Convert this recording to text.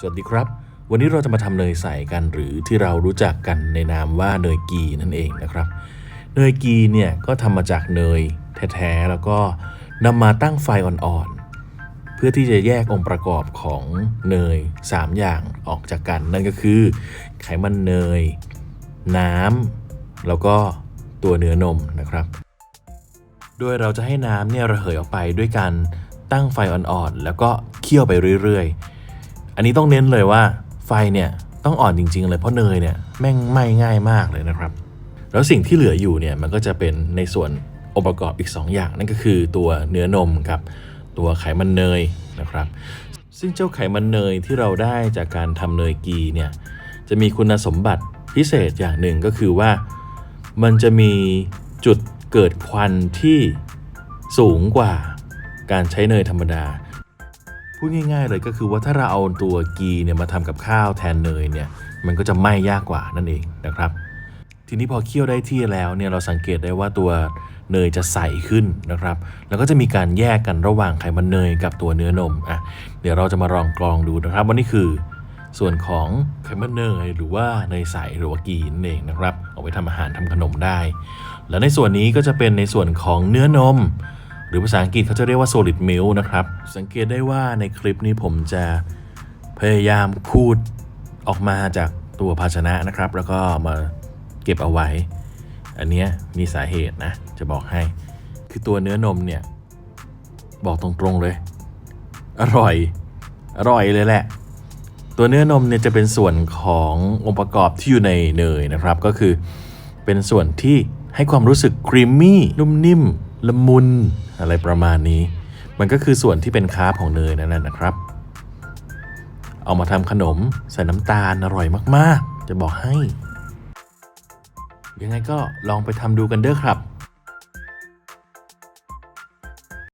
สวัสดีครับ วันนี้เราจะมาทำเนยใสกันหรือที่เรารู้จักกันในนามว่าเนยกีนั่นเองนะครับ เนยกีเนี่ยก็ทำมาจากเนยแท้ๆแล้วก็นำมาตั้งไฟอ่อนๆ เพื่อที่จะแยกองค์ประกอบของเนย 3 อย่างออกจากกัน นั่นก็คือไขมันเนย น้ำแล้วก็ตัวเนื้อนมนะครับ โดยเราจะให้น้ำเนี่ยระเหยออกไปด้วยการตั้งไฟอ่อนๆ แล้วก็เคี่ยวไปเรื่อยๆ อันนี้ต้องเน้นเลยว่าไฟเนี่ยต้องอ่อนจริง ๆ เลยเพราะเนยเนี่ยแม่งไหม้ง่ายมากเลยนะครับ แล้วสิ่งที่เหลืออยู่เนี่ยมันก็จะเป็นในส่วนองค์ประกอบอีก 2 อย่าง นั่นก็คือตัวเนื้อนมกับตัวไขมันเนยนะครับ ซึ่งเจ้าไขมันเนยที่เราได้จากการทำเนยกีเนี่ยจะมีคุณสมบัติพิเศษอย่างหนึ่งก็คือว่ามันจะมีจุดเกิดควันที่สูงกว่าการใช้เนยธรรมดา พูดง่ายๆเลยก็คือว่าถ้าเราเอาตัวกีเนี่ยมาทำกับข้าวแทนเนยเนี่ยมันก็จะไหม้ยากกว่านั่นเองนะครับ ทีนี้พอเคี่ยวได้ที่แล้วเนี่ยเราสังเกตได้ว่าตัวเนยจะใสขึ้นนะครับ แล้วก็จะมีการแยกกันระหว่างไขมันเนยกับตัวเนื้อนมอะเดี๋ยวเราจะมาลองกรองดูนะครับว่านี่คือส่วนของไขมันเนยหรือว่าเนยใสหรือว่ากีนั่นเองนะครับ เอาไปทำอาหารทำขนมได้ และในส่วนนี้ก็จะเป็นในส่วนของเนื้อนม หรือภาษาอังกฤษเขาจะเรียกว่า solid milk นะครับ สังเกตได้ว่าในคลิปนี้ผมจะพยายามคูดออกมาจากตัวภาชนะนะครับ แล้วก็มาเก็บเอาไว้ อันเนี้ยมีสาเหตุนะ จะบอกให้ คือตัวเนื้อนมเนี่ย บอกตรงๆเลย อร่อย อร่อยเลยแหละ ตัวเนื้อนมเนี่ยจะเป็นส่วนขององค์ประกอบที่อยู่ในเนยนะครับ ก็คือเป็นส่วนที่ให้ความรู้สึกครีมมี่นุ่มนิ่ม ละมุนอะไรประมาณนี้ มันก็คือส่วนที่เป็นคาร์บของเนยนั่นแหละนะครับ เอามาทำขนมใส่น้ำตาลอร่อยมากๆ จะบอกให้ ยังไงก็ลองไปทำดูกันเด้อครับ